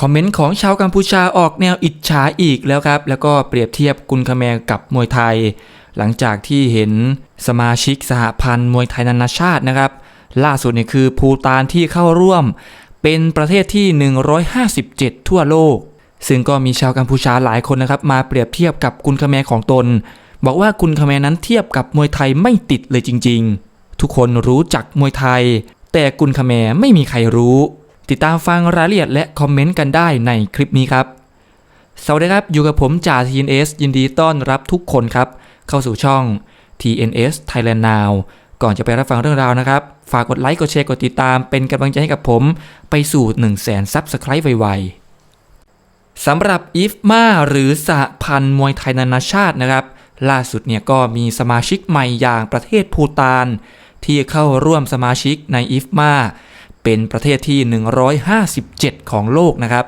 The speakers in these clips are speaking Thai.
คอมเมนต์ของชาวกัมพูชาออกแนวอิจฉาอีกแล้วครับ แล้วก็เปรียบเทียบกุนคาแมรกับมวยไทย หลังจากที่เห็นสมาชิกสหพันธ์มวยไทยนานาชาตินะครับ ล่าสุดนี่คือภูตานที่เข้าร่วม เป็นประเทศที่ 157 ทั่วโลก ซึ่งก็มีชาวกัมพูชาหลายคนนะครับมาเปรียบเทียบกับกุนคาแมรของตน บอกว่ากุนคาแมรนั้นเทียบกับมวยไทยไม่ติดเลยจริง ๆ ทุกคนรู้จักมวยไทย แต่กุนคาแมรไม่มีใครรู้ ติดตามฟังรายละเอียดและคอมเมนต์กันได้ในคลิปนี้ครับ สวัสดีครับ อยู่กับผมจ่า TNS ยินดีต้อนรับทุกคนครับ เข้าสู่ช่อง TNS Thailand Now ก่อนจะไปรับฟังเรื่องราวนะครับ ฝากกดไลค์กดแชร์กดติดตาม เป็นกำลังใจให้กับผมไปสู่ 1 0 0 0 0แสนซับสไครต์ไวๆสำหรับอีฟมาหรือสหพันธ์มวยไทยนานาชาตินะครับ ล่าสุดเนี่ยก็มีสมาชิกใหม่อย่างประเทศภูตานที่เข้าร่วมสมาชิกในอีฟมา เป็นประเทศที่ 157 ของโลกนะครับ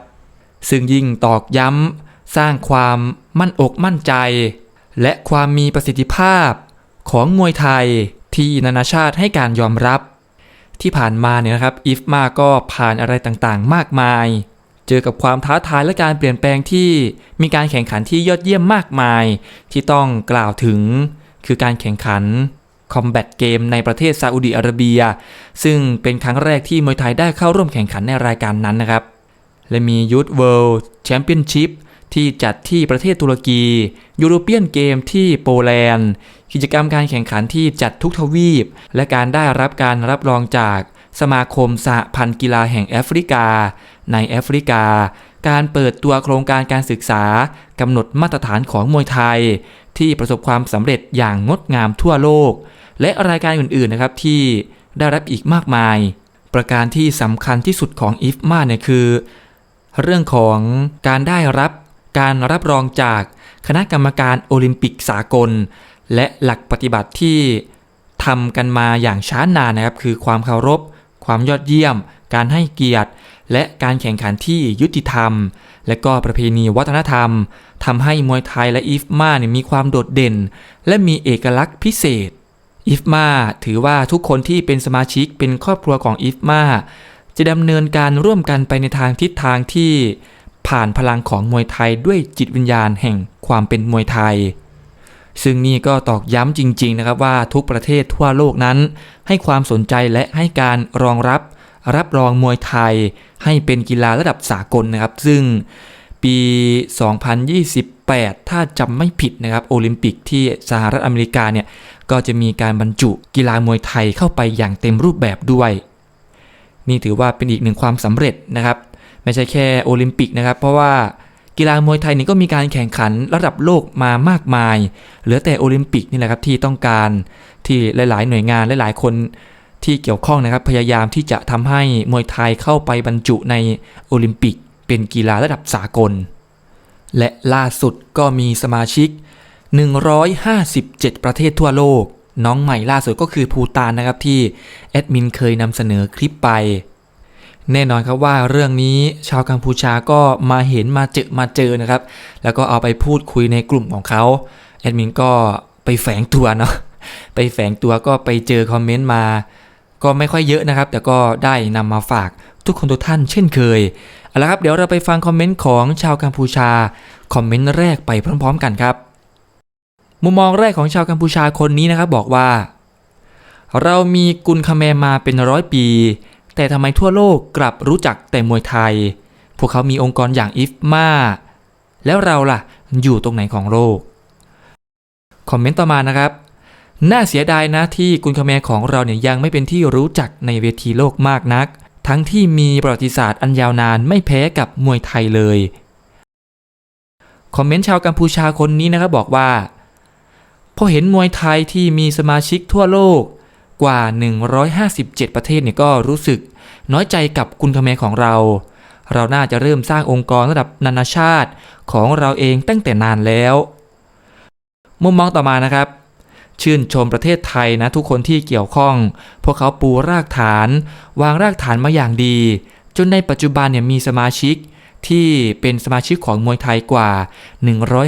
ซึ่งยิ่งตอกย้ำสร้างความมั่นอกมั่นใจ และความมีประสิทธิภาพของมวยไทยที่นานาชาติให้การยอมรับ ที่ผ่านมาเนี่ยนะครับอีฟมาก็ผ่านอะไรต่างๆ มากมาย เจอกับความท้าทายและการเปลี่ยนแปลงที่มีการแข่งขันที่ยอดเยี่ยมมากมาย ที่ต้องกล่าวถึงคือการแข่งขัน คอมแบทเกมในประเทศซาอุดีอาระเบีย ซึ่งเป็นครั้งแรกที่มวยไทยได้เข้าร่วมแข่งขันในรายการนั้นนะครับ และมียูทเวิลด์แชมเปี้ยนชิพที่จัดที่ประเทศตุรกี ยูโรเปียนเกมที่โปแลนด์ กิจกรรมการแข่งขันที่จัดทุกทวีป และการได้รับการรับรองจากสมาคมสหพันธ์กีฬาแห่งแอฟริกา ในแอฟริกา การเปิดตัวโครงการการศึกษากำหนดมาตรฐานของมวยไทย ที่ประสบความสำเร็จอย่างงดงามทั่วโลก และรายการอื่นๆนะครับที่ได้รับอีกมากมาย ประการที่สำคัญที่สุดของอิฟมาเนี่ยคือ เรื่องของการได้รับการรับรองจากคณะกรรมการโอลิมปิกสากล และหลักปฏิบัติที่ทำกันมาอย่างช้านานนะครับ คือความเคารพ ความยอดเยี่ยม การให้เกียรติ และการแข่งขันที่ยุติธรรม และก็ประเพณีวัฒนธรรมทำให้มวยไทยและอีฟมาเนี่ยมีความโดดเด่น และมีเอกลักษณ์พิเศษ อีฟมาถือว่าทุกคนที่เป็นสมาชิกเป็นครอบครัวของอีฟมาจะดำเนินการร่วมกันไปในทางทิศทางที่ผ่านพลังของมวยไทยด้วยจิตวิญญาณแห่งความเป็นมวยไทย ซึ่งนี่ก็ตอกย้ำจริง ๆ นะครับว่าทุกประเทศทั่วโลกนั้น ให้ความสนใจและให้การรองรับ รับรองมวยไทยให้เป็นกีฬาระดับสากลนะครับ ซึ่งปี 2028 ถ้าจำไม่ผิดนะครับ โอลิมปิกที่สหรัฐอเมริกาเนี่ย ก็จะมีการบรรจุกีฬามวยไทยเข้าไปอย่างเต็มรูปแบบด้วย นี่ถือว่าเป็นอีกหนึ่งความสำเร็จนะครับ ไม่ใช่แค่โอลิมปิกนะครับ เพราะว่ากีฬามวยไทยนี่ก็มีการแข่งขันระดับโลกมามากมาย เหลือแต่โอลิมปิกนี่แหละครับที่ต้องการที่หลาย ๆ หน่วยงานหลาย ๆ คน ที่เกี่ยวข้องนะครับพยายามที่จะทำให้มวยไทยเข้าไปบรรจุในโอลิมปิก เป็นกีฬาระดับสากล และล่าสุดก็มีสมาชิก 157 ประเทศทั่วโลก น้องใหม่ล่าสุดก็คือภูตานนะครับที่แอดมินเคยนำเสนอคลิปไป แน่นอนครับว่าเรื่องนี้ชาวกัมพูชาก็มาเห็นมาเจอมาเจอนะครับ แล้วก็เอาไปพูดคุยในกลุ่มของเขาแอดมินก็ไปแฝงตัวเนาะไปแฝงตัวก็ไปเจอคอมเมนต์มา ก็ไม่ค่อยเยอะนะครับ แต่ก็ได้นำมาฝากทุกคนทุกท่านเช่นเคยเอาละครับเดี๋ยวเราไปฟังคอมเมนต์ของชาวกัมพูชา คอมเมนต์แรกไปพร้อม ๆ กันครับ มุมมองแรกของชาวกัมพูชาคนนี้นะครับบอกว่า เรามีกุนคแมมาเป็นร้อยปี แต่ทำไมทั่วโลกกลับรู้จักแต่มวยไทย พวกเขามีองค์กรอย่างอิฟมาแล้วเราล่ะอยู่ตรงไหนของโลกคอมเมนต์ต่อมานะครับ น่าเสียดายนะที่กุนคาแมของเราเนี่ยยังไม่เป็นที่รู้จักในเวทีโลกมากนัก ทั้งที่มีประวัติศาสตร์อันยาวนานไม่แพ้กับมวยไทยเลย คอมเมนต์ชาวกัมพูชาคนนี้นะครับบอกว่า พอเห็นมวยไทยที่มีสมาชิกทั่วโลกกว่า 157 ประเทศเนี่ยก็รู้สึก น้อยใจกับกุนคาแมของเรา เราน่าจะเริ่มสร้างองค์กรระดับนานาชาติของเราเองตั้งแต่นานแล้ว มุมมองต่อมานะครับ ชื่นชมประเทศไทยนะทุกคนที่เกี่ยวข้อง พวกเขาปูรากฐาน วางรากฐานมาอย่างดี จนในปัจจุบันเนี่ยมีสมาชิกที่เป็นสมาชิกของมวยไทยกว่า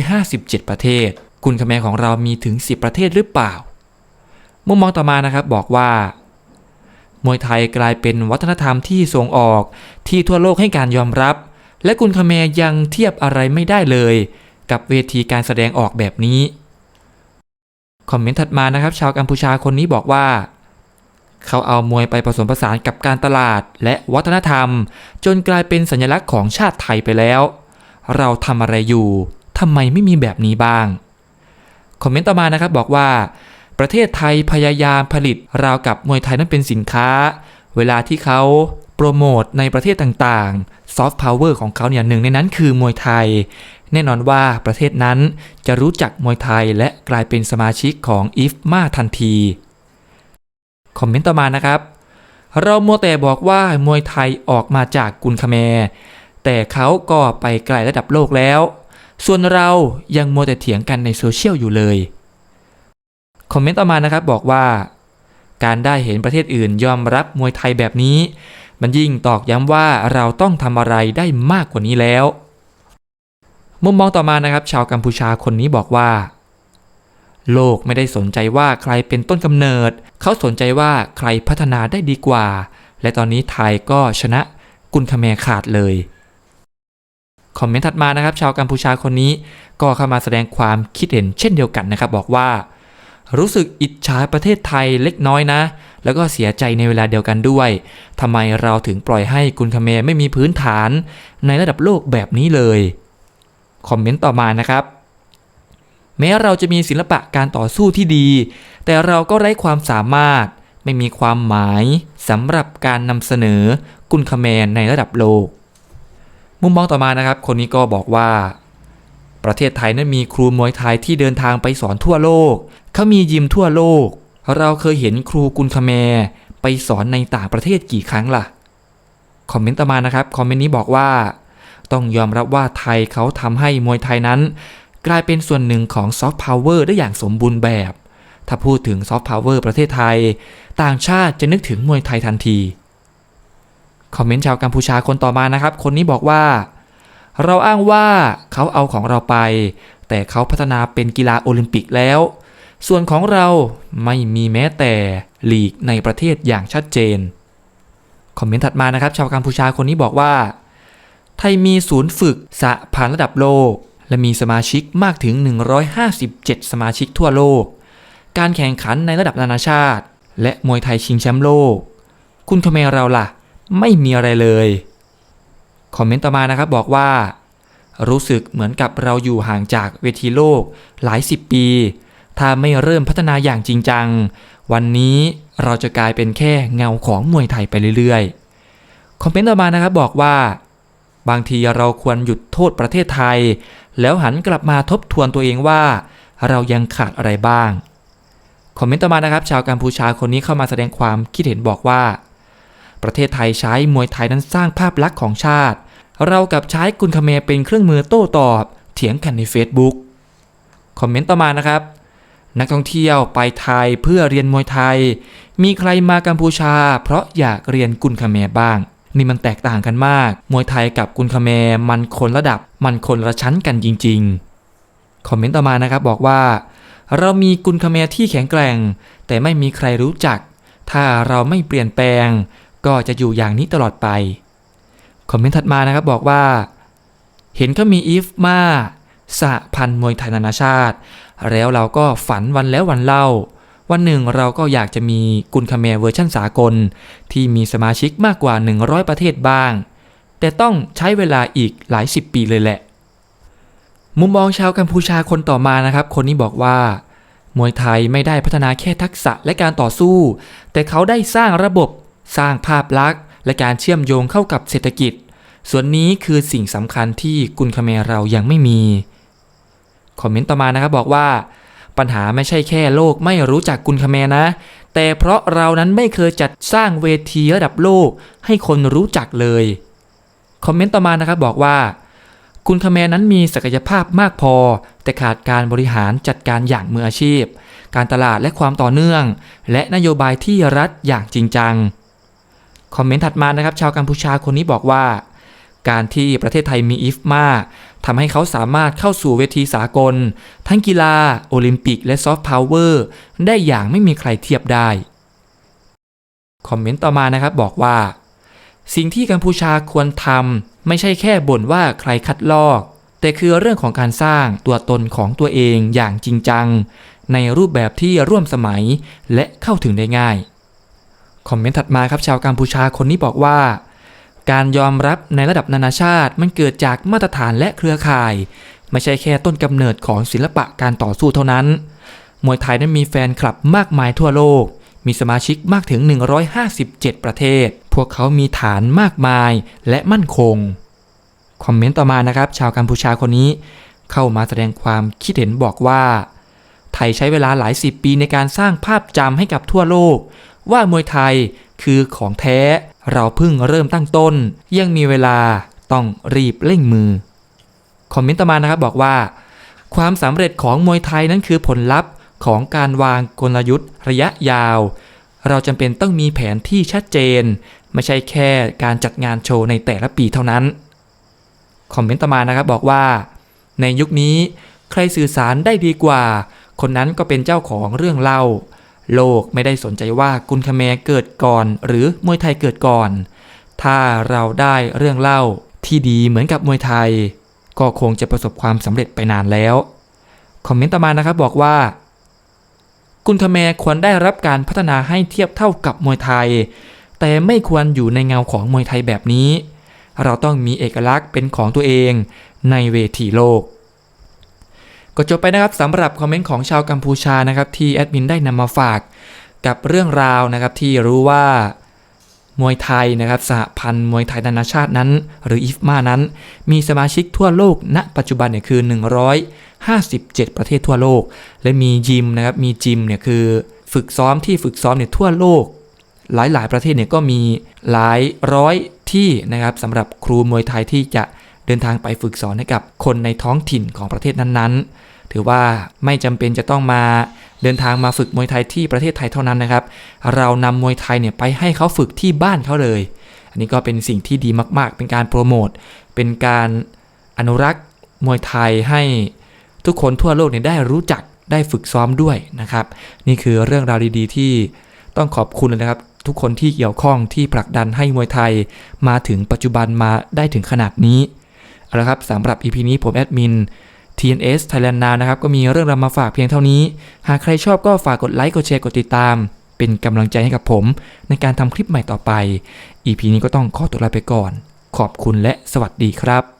157 ประเทศกุนคาแมของเรามีถึง 10 ประเทศหรือเปล่า มุมมองต่อมานะครับบอกว่ามวยไทยกลายเป็นวัฒนธรรมที่ส่งออกที่ทั่วโลกให้การยอมรับ และกุนคาแมยังเทียบอะไรไม่ได้เลย กับเวทีการแสดงออกแบบนี้ คอมเมนต์ถัดมานะครับ ชาวกัมพูชาคนนี้บอกว่า เขาเอามวยไปผสมผสานกับการตลาดและวัฒนธรรม จนกลายเป็นสัญลักษณ์ของชาติไทยไปแล้ว เราทำอะไรอยู่ทำไมไม่มีแบบนี้บ้าง คอมเมนต์ต่อมานะครับบอกว่า ประเทศไทยพยายามผลิตราวกับมวยไทยนั้นเป็นสินค้า เวลาที่เขาโปรโมทในประเทศต่างๆ ซอฟต์พาวเวอร์ของเขาเนี่ยหนึ่งในนั้นคือมวยไทย แน่นอนว่าประเทศนั้นจะรู้จักมวยไทยและกลายเป็นสมาชิกของอีฟมาทันที คอมเมนต์ต่อมานะครับ เราโมวแต่บอกว่ามวยไทยออกมาจากกุนคาแมแต่เขาก็ไปไกลระดับโลกแล้ว ส่วนเรายังมัวแต่เถียงกันในโซเชียลอยู่เลย คอมเมนต์ต่อมานะครับบอกว่า การได้เห็นประเทศอื่นยอมรับมวยไทยแบบนี้ มันยิ่งตอกย้ำว่าเราต้องทำอะไรได้มากกว่านี้แล้ว มุมมองต่อมานะครับ ชาวกัมพูชาคนนี้บอกว่า โลกไม่ได้สนใจว่าใครเป็นต้นกำเนิด เขาสนใจว่าใครพัฒนาได้ดีกว่า และตอนนี้ไทยก็ชนะกุนคาแมขาดเลยคอมเมนต์ถัดมานะครับ ชาวกัมพูชาคนนี้ก็เข้ามาแสดงความคิดเห็นเช่นเดียวกันนะครับ บอกว่า รู้สึกอิจฉาประเทศไทยเล็กน้อยนะ แล้วก็เสียใจในเวลาเดียวกันด้วยทำไมเราถึงปล่อยให้กุนคาแมไม่มีพื้นฐานในระดับโลกแบบนี้เลย คอมเมนต์ต่อมานะครับ แม้เราจะมีศิลปะการต่อสู้ที่ดี แต่เราก็ไร้ความสามารถ ไม่มีความหมายสำหรับการนำเสนอกุนคแมนในระดับโลก มุมมองต่อมานะครับ คนนี้ก็บอกว่า ประเทศไทยนั้นมีครูมวยไทยที่เดินทางไปสอนทั่วโลก เขามียิมทั่วโลก เราเคยเห็นครูกุนคแมไปสอนในต่างประเทศกี่ครั้งล่ะ คอมเมนต์ต่อมานะครับ คอมเมนต์นี้บอกว่า ต้องยอมรับว่าไทยเขาทำให้มวยไทยนั้น กลายเป็นส่วนหนึ่งของซอฟต์พาวเวอร์ได้อย่างสมบูรณ์แบบ ถ้าพูดถึงซอฟต์พาวเวอร์ประเทศไทย ต่างชาติจะนึกถึงมวยไทยทันที คอมเมนต์ชาวกัมพูชาคนต่อมานะครับ คนนี้บอกว่า เราอ้างว่าเขาเอาของเราไป แต่เขาพัฒนาเป็นกีฬาโอลิมปิกแล้ว ส่วนของเราไม่มีแม้แต่ลีกในประเทศอย่างชัดเจน คอมเมนต์ถัดมานะครับ ชาวกัมพูชาคนนี้บอกว่า ไทยมีศูนย์ฝึกสะพานระดับโลก และมีสมาชิกมากถึง 157 สมาชิกทั่วโลก การแข่งขันในระดับนานาชาติ และมวยไทยชิงแชมป์โลก คุณคาเมรเราล่ะ ไม่มีอะไรเลย คอมเมนต์ต่อมานะครับบอกว่า รู้สึกเหมือนกับเราอยู่ห่างจากเวทีโลกหลายสิบปี ถ้าไม่เริ่มพัฒนาอย่างจริงจัง วันนี้เราจะกลายเป็นแค่เงาของมวยไทยไปเรื่อยๆ คอมเมนต์ต่อมานะครับบอกว่า บางทีเราควรหยุดโทษประเทศไทย แล้วหันกลับมาทบทวนตัวเองว่า เรายังขาดอะไรบ้าง คอมเมนต์ต่อมานะครับ ชาวกัมพูชาคนนี้เข้ามาแสดงความคิดเห็นบอกว่า ประเทศไทยใช้มวยไทยนั้นสร้างภาพลักษณ์ของชาติ เรากับใช้กุนคเมเป็นเครื่องมือโต้ตอบ เถียงกันใน Facebook คอมเมนต์ต่อมานะครับ นักท่องเที่ยวไปไทยเพื่อเรียนมวยไทย มีใครมากัมพูชา เพราะอยากเรียนกุนคเมบ้าง นี่มันแตกต่างกันมาก มวยไทยกับกุนคาเมมันคนระดับมันคนละชั้นกันจริง ๆ คอมเมนต์ต่อมานะครับบอกว่า เรามีกุนคาเมที่แข็งแกร่ง แต่ไม่มีใครรู้จัก ถ้าเราไม่เปลี่ยนแปลง ก็จะอยู่อย่างนี้ตลอดไป คอมเมนต์ถัดมานะครับบอกว่า เห็นเขามีอีฟมาสหพันธ์มวยไทยนานาชาติ แล้วเราก็ฝันวันแล้ววันเล่า วันหนึ่งเราก็อยากจะมีกุนคาเมเวอร์ชันสากล ที่มีสมาชิกมากกว่า 100 ประเทศบ้าง แต่ต้องใช้เวลาอีกหลายสิบปีเลยแหละ มุมมองชาวกัมพูชาคนต่อมานะครับ คนนี้บอกว่า มวยไทยไม่ได้พัฒนาแค่ทักษะและการต่อสู้ แต่เขาได้สร้างระบบสร้างภาพลักษณ์ และการเชื่อมโยงเข้ากับเศรษฐกิจ ส่วนนี้คือสิ่งสำคัญที่กุนคาเมเรายังไม่มี คอมเมนต์ต่อมานะครับบอกว่า ปัญหาไม่ใช่แค่โลกไม่รู้จักกุนคาเมนะ แต่เพราะเรานั้นไม่เคยจัดสร้างเวทีระดับโลกให้คนรู้จักเลย คอมเมนต์ต่อมานะครับบอกว่าคุณคาเมนั้นมีศักยภาพมากพอ แต่ขาดการบริหารจัดการอย่างมืออาชีพ การตลาดและความต่อเนื่อง และนโยบายที่รัฐอย่างจริงจัง คอมเมนต์ถัดมานะครับ ชาวกัมพูชาคนนี้บอกว่า การที่ประเทศไทยมีอิฟมา ทำให้เขาสามารถเข้าสู่เวทีสากล ทั้งกีฬา โอลิมปิกและซอฟต์พาวเวอร์ได้อย่างไม่มีใครเทียบได้ คอมเมนต์ต่อมานะครับบอกว่า สิ่งที่กัมพูชาควรทำไม่ใช่แค่บ่นว่าใครคัดลอก แต่คือเรื่องของการสร้างตัวตนของตัวเองอย่างจริงจัง ในรูปแบบที่ร่วมสมัยและเข้าถึงได้ง่าย คอมเมนต์ถัดมาครับชาวกัมพูชาคนนี้บอกว่า การยอมรับในระดับนานาชาติมันเกิดจากมาตรฐานและเครือข่าย ไม่ใช่แค่ต้นกำเนิดของศิลปะการต่อสู้เท่านั้น มวยไทยนั้นมีแฟนคลับมากมายทั่วโลก มีสมาชิกมากถึง 157 ประเทศ พวกเขามีฐานมากมายและมั่นคง คอมเมนต์ต่อมานะครับ ชาวกัมพูชาคนนี้ เข้ามาแสดงความคิดเห็นบอกว่า ไทยใช้เวลาหลายสิบปีในการสร้างภาพจำให้กับทั่วโลก ว่ามวยไทยคือของแท้ เราเพิ่งเริ่มตั้งต้น ยังมีเวลาต้องรีบเร่งมือ คอมเมนต์ต่อมานะครับบอกว่า ความสำเร็จของมวยไทยนั้นคือผลลัพธ์ของการวางกลยุทธ์ระยะยาว เราจำเป็นต้องมีแผนที่ชัดเจน ไม่ใช่แค่การจัดงานโชว์ในแต่ละปีเท่านั้น คอมเมนต์ต่อมานะครับบอกว่า ในยุคนี้ใครสื่อสารได้ดีกว่า คนนั้นก็เป็นเจ้าของเรื่องเล่า โลกไม่ได้สนใจว่ากุนคาแมเกิดก่อน หรือมวยไทยเกิดก่อน ถ้าเราได้เรื่องเล่าที่ดีเหมือนกับมวยไทย ก็คงจะประสบความสำเร็จไปนานแล้ว คอมเมนต์ต่อมานะครับบอกว่า กุนคาแมควรได้รับการพัฒนาให้เทียบเท่ากับมวยไทย แต่ไม่ควรอยู่ในเงาของมวยไทยแบบนี้ เราต้องมีเอกลักษณ์เป็นของตัวเองในเวทีโลก ก็จบไปนะครับสำหรับคอมเมนต์ของชาวกัมพูชานะครับที่แอดมินได้นำมาฝากกับเรื่องราวนะครับที่รู้ว่ามวยไทยนะครับสหพันธ์มวยไทยนานาชาตินั้น หรืออิฟมานั้น มีสมาชิกทั่วโลก ณ ปัจจุบันเนี่ยคือ 157 ประเทศทั่วโลก และมียิมนะครับมีจิมเนี่ยคือฝึกซ้อมที่ฝึกซ้อมเนี่ยทั่วโลก หลายๆ ประเทศเนี่ยก็มีหลายร้อยที่นะครับสำหรับครูมวยไทยที่จะ เดินทางไปฝึกสอนให้กับคนในท้องถิ่นของประเทศนั้นๆ ถือว่าไม่จำเป็นจะต้องมาเดินทางมาฝึกมวยไทยที่ประเทศไทยเท่านั้นนะครับ เรานำมวยไทยเนี่ยไปให้เขาฝึกที่บ้านเขาเลย อันนี้ก็เป็นสิ่งที่ดีมาก ๆ เป็นการโปรโมท เป็นการอนุรักษ์มวยไทยให้ทุกคนทั่วโลกเนี่ยได้รู้จักได้ฝึกซ้อมด้วยนะครับ นี่คือเรื่องราวดีๆ ที่ต้องขอบคุณเลยนะครับ ทุกคนที่เกี่ยวข้องที่ผลักดันให้มวยไทย มาถึงปัจจุบันมาได้ถึงขนาดนี้ เอาละครับสำหรับ EP นี้ผมแอดมิน TNS Thailand Now นะครับ ก็มีเรื่องราวมาฝากเพียงเท่านี้ หากใครชอบก็ฝากกดไลค์ กดแชร์ กดติดตาม เป็นกำลังใจให้กับผม ในการทำคลิปใหม่ต่อไป EP นี้ก็ต้องขอตัวลาไปก่อน ขอบคุณและสวัสดีครับ